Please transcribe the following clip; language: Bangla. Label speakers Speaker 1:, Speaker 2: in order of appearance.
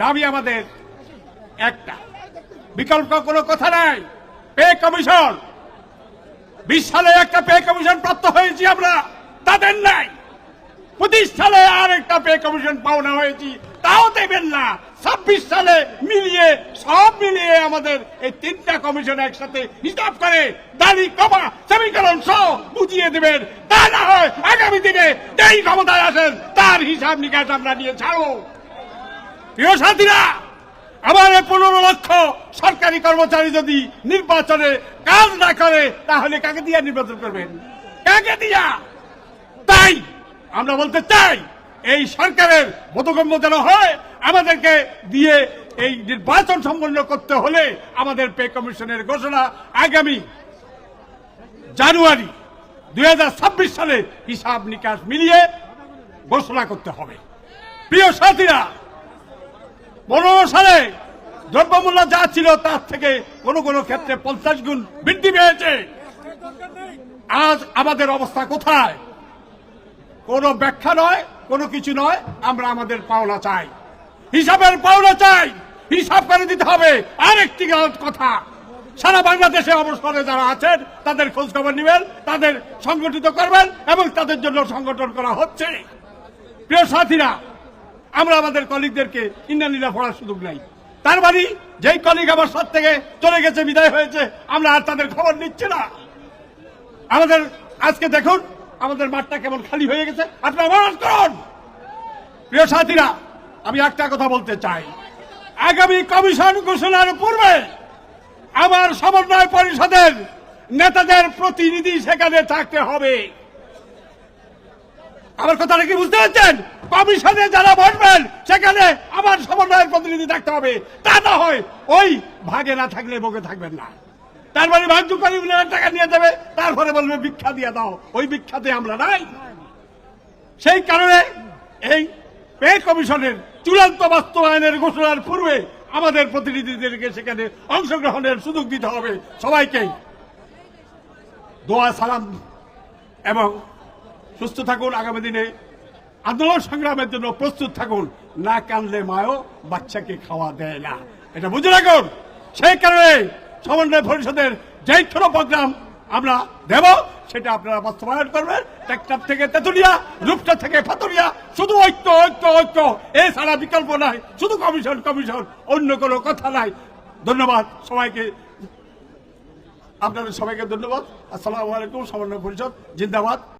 Speaker 1: দাবি আমাদের একটা। বিকল্প কোনো কথা নাই। Pay commission. বিশ সালে একটা পে কমিশন প্রাপ্ত হয়েছি আমরা, তাদের নাই। পঁচিশ সালে আর একটা পে কমিশন পাওনা হয়েছি, তাও দেবেন না। ছাব্বিশ সালে মিলিয়ে, সব মিলিয়ে আমাদের এই তিনটা কমিশন একসাথে হিসাব করে দাড়ি, কমা সমীকরণ সহ বুঝিয়ে দেবেন। তা না হয় আগামী দিনে যেই ক্ষমতায় আসেন, তার হিসাব নিকাশ আমরা নিয়ে ছাড়বো। প্রিয় সাথীরা এই পনেরো লক্ষ সরকারি কর্মচারী যদি নির্বাচনে কাজ না করে, তাহলে কাকে দিয়া নির্বাচন করবেন? কাকে দিয়া? তাই আমরা বলতে চাই, এই সরকারের বোধগম্য যেন হয়, আমাদেরকে দিয়ে এই নির্বাচন সম্পন্ন করতে হলে আমাদের পে কমিশনের ঘোষণা আগামী জানুয়ারি দুই হাজার ছাব্বিশ সালে হিসাব নিকাশ মিলিয়ে ঘোষণা করতে হবে। প্রিয় সাথীরা পনেরো সালে দ্রব্যমূল্য যা ছিল তার থেকে কোনো কোনো ক্ষেত্রে পঞ্চাশ গুণ বৃদ্ধি পেয়েছে। আজ আমাদের অবস্থা কোথায়? কোনো ব্যাখ্যা নয়, কোনো কিছু নয়, আমরা আমাদের পাওনা চাই। হিসাবের পাওনা চাই, হিসাব করে দিতে হবে। আরেকটি কথা, সারা বাংলাদেশে অবসরে যারা আছেন, তাদের খোঁজ খবর নেবেন, তাদের সংগঠিত করবেন এবং তাদের জন্য সংগঠন করা হচ্ছে। প্রিয় সাথীরা আমরা আমাদের কলিগদেরকে ইন্দ্রানীরা পড়ার সুযোগ নাই। তার মানে যেই কলিগ আমার সাথ থেকে চলে গেছে, বিদায় হয়েছে, আমরা আর তাদের খবর নিচ্ছি না। আমাদের, আজকে দেখুন, আমাদের মাঠটা কেমন খালি হয়ে গেছে। আপনারা প্রিয় সাথীরা, আমি একটা কথা বলতে চাই। আগামী কমিশন ঘোষণার পূর্বে আমার সমন্বয় পরিষদের নেতাদের প্রতিনিধি সেখানে থাকতে হবে। আমার কথাটা কি বুঝতে পারছেন? কমিশনে যারা বসবেন, সেখানে আমার সমন্বয়ের প্রতিনিধি থাকতে হবে। তা না হয় ওই ভাগে না থাকলে বকে থাকবেন না। তারপরে ভাগ্য করে মিলিয়ন টাকা নিয়ে যাবে তারপরে বলবে, ভিক্ষা দিয়ে দাও। ওই ভিক্ষাতে আমরা নাই। সেই কারণে এই পে কমিশনের চূড়ান্ত বাস্তবায়নের ঘোষণার পূর্বে আমাদের প্রতিনিধিদেরকে সেখানে অংশগ্রহণের সুযোগ দিতে হবে সবাইকেই। দোয়া, সালাম এবং সুস্থ থাকুন আগামী দিনে। আন্দোলন সংগ্রামের জন্য প্রস্তুত থাকুন। না কানলে মায়ও বাচ্চাকে খাওয়া দেয় না। এটা বুঝে রাখুন। সেই কারণে সমন্বয় পরিষদের যেই কোনো প্রোগ্রাম আমরা দেব, সেটা আপনারা বাস্তবায়ন করবেন। ট্রাক্টর থেকে তেতুলিয়া, রূপটা থেকে ফাতুরিয়া শুধু ঐক্য ঐক্য ঐক্য। এছাড়া বিকল্প নাই। শুধু কমিশন কমিশন। অন্য কোনো কথা নাই। ধন্যবাদ সবাইকে। আপনাদের সবাইকে ধন্যবাদ। আসসালামু আলাইকুম, সমন্বয় পরিষদ, জিন্দাবাদ।